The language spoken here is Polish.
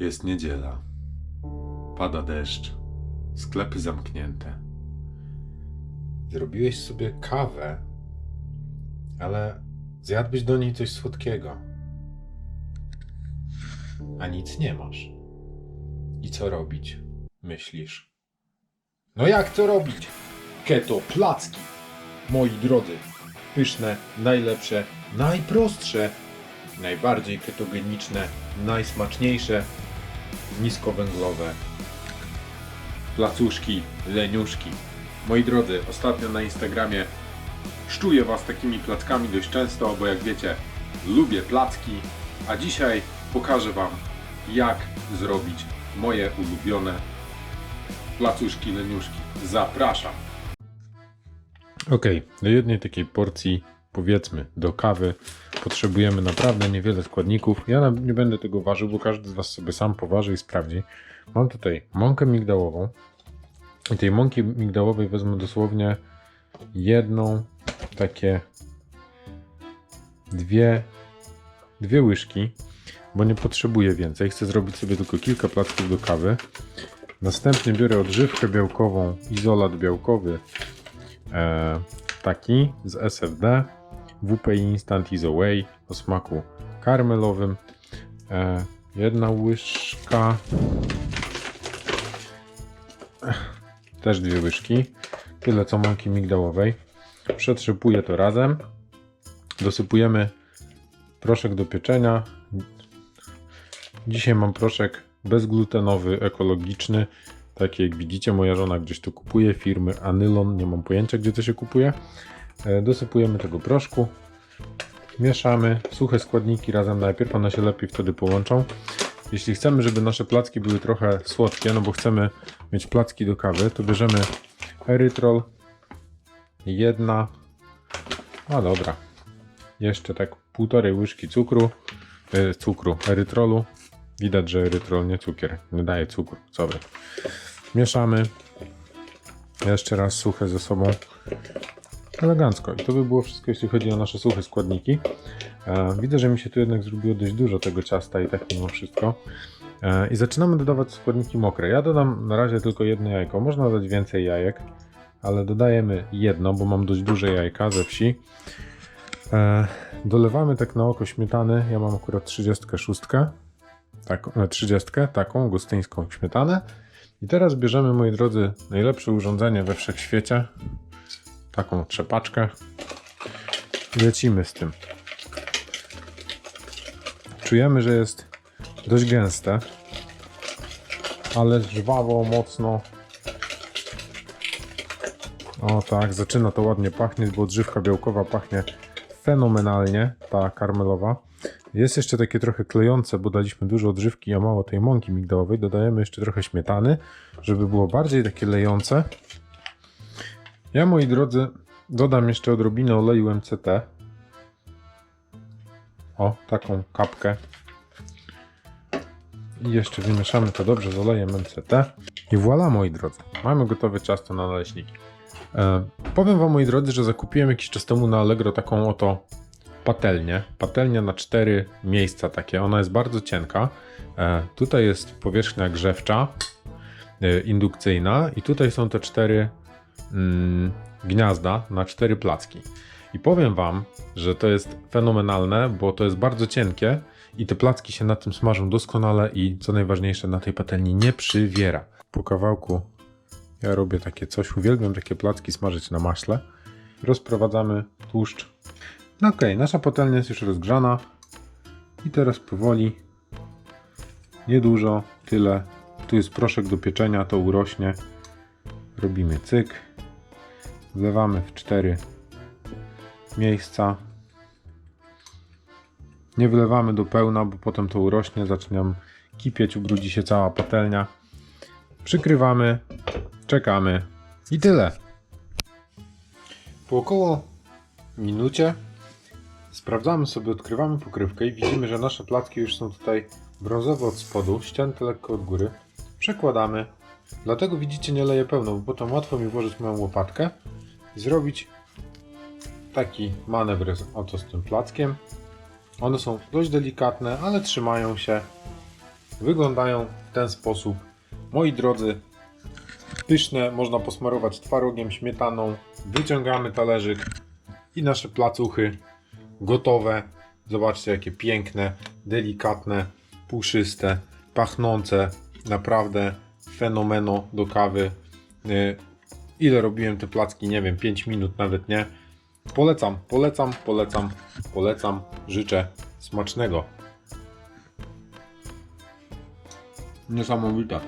Jest niedziela. Pada deszcz. Sklepy zamknięte. Zrobiłeś sobie kawę, ale zjadłbyś do niej coś słodkiego. A nic nie masz. I co robić? Myślisz. No jak to robić? Keto placki. Moi drodzy, pyszne, najlepsze, najprostsze, najbardziej ketogeniczne, najsmaczniejsze, niskowęglowe placuszki, leniuszki. Moi drodzy, ostatnio na Instagramie szczuję Was takimi plackami dość często, bo jak wiecie, lubię placki, a dzisiaj pokażę Wam, jak zrobić moje ulubione placuszki, leniuszki. Zapraszam! Ok, do jednej takiej porcji, powiedzmy, do kawy potrzebujemy naprawdę niewiele składników. Ja nie będę tego ważył, bo każdy z Was sobie sam poważy i sprawdzi. Mam tutaj mąkę migdałową. I tej mąki migdałowej wezmę dosłownie jedną, takie dwie, dwie łyżki, bo nie potrzebuję więcej. Chcę zrobić sobie tylko kilka placków do kawy. Następnie biorę odżywkę białkową, izolat białkowy, e, taki z SFD, WP Instant Isoway o smaku karmelowym. E, jedna łyżka, też dwie łyżki, tyle co mąki migdałowej. Przetrzepuję to razem. Dosypujemy proszek do pieczenia. Dzisiaj mam proszek bezglutenowy, ekologiczny. Taki jak widzicie, moja żona gdzieś to kupuje, firmy Anylon, nie mam pojęcia gdzie to się kupuje. E, Dosypujemy tego proszku, mieszamy suche składniki razem najpierw, one się lepiej wtedy połączą. Jeśli chcemy, żeby nasze placki były trochę słodkie, no bo chcemy mieć placki do kawy, to bierzemy erytrol, jedna, a dobra, jeszcze tak półtorej łyżki cukru, e, cukru, erytrolu. Widać, że erytrol nie cukier, nie daje cukru, co wy. Mieszamy. Jeszcze raz suche ze sobą. Elegancko. I to by było wszystko, jeśli chodzi o nasze suche składniki. E, widzę, że mi się tu jednak zrobiło dość dużo tego ciasta i tak mimo wszystko. E, I zaczynamy dodawać składniki mokre. Ja dodam na razie tylko jedno jajko. Można dodać więcej jajek, ale dodajemy jedno, bo mam dość duże jajka ze wsi. E, dolewamy tak na oko śmietany. Ja mam akurat 36. Tak, e, 30, taką gostyńską śmietanę. I teraz bierzemy, moi drodzy, najlepsze urządzenie we wszechświecie. Taką trzepaczkę. I lecimy z tym. Czujemy, że jest dość gęste, ale żwawo, mocno. O tak, zaczyna to ładnie pachnieć, bo odżywka białkowa pachnie fenomenalnie, ta karmelowa. Jest jeszcze takie trochę klejące, bo daliśmy dużo odżywki, a mało tej mąki migdałowej. Dodajemy jeszcze trochę śmietany, żeby było bardziej takie lejące. Ja, moi drodzy, dodam jeszcze odrobinę oleju MCT. O, taką kapkę. I jeszcze wymieszamy to dobrze z olejem MCT. I voilà, moi drodzy, mamy gotowe ciasto na naleśniki. E, powiem Wam, moi drodzy, że zakupiłem jakiś czas temu na Allegro taką oto patelnię. Patelnia na cztery miejsca takie. Ona jest bardzo cienka. E, tutaj jest powierzchnia grzewcza, e, indukcyjna i tutaj są te cztery mm, gniazda na cztery placki. I powiem Wam, że to jest fenomenalne, bo to jest bardzo cienkie i te placki się na tym smażą doskonale i co najważniejsze na tej patelni nie przywiera. Po kawałku ja robię takie coś, uwielbiam takie placki smażyć na maśle. Rozprowadzamy tłuszcz. No okej, nasza patelnia jest już rozgrzana i teraz powoli, niedużo, tyle. Tu jest proszek do pieczenia, to urośnie. Robimy cyk. Wlewamy w cztery miejsca. Nie wlewamy do pełna, bo potem to urośnie, zacznie nam kipieć, ubrudzi się cała patelnia. Przykrywamy, czekamy i tyle. Po około minucie sprawdzamy sobie, odkrywamy pokrywkę i widzimy, że nasze placki już są tutaj brązowe od spodu, ścięte lekko od góry. Przekładamy. Dlatego widzicie nie leję pełno, bo potem łatwo mi włożyć moją łopatkę zrobić taki manewr z- oto z tym plackiem. One są dość delikatne, ale trzymają się. wyglądają w ten sposób. Moi drodzy, pyszne, można posmarować twarogiem, śmietaną. Wyciągamy talerzyk i nasze placuchy gotowe. Zobaczcie, jakie piękne, delikatne, puszyste, pachnące. Naprawdę fenomeno do kawy. Ile robiłem te placki? Nie wiem, 5 minut nawet nie. Polecam, polecam, polecam, polecam. Życzę smacznego. Niesamowite.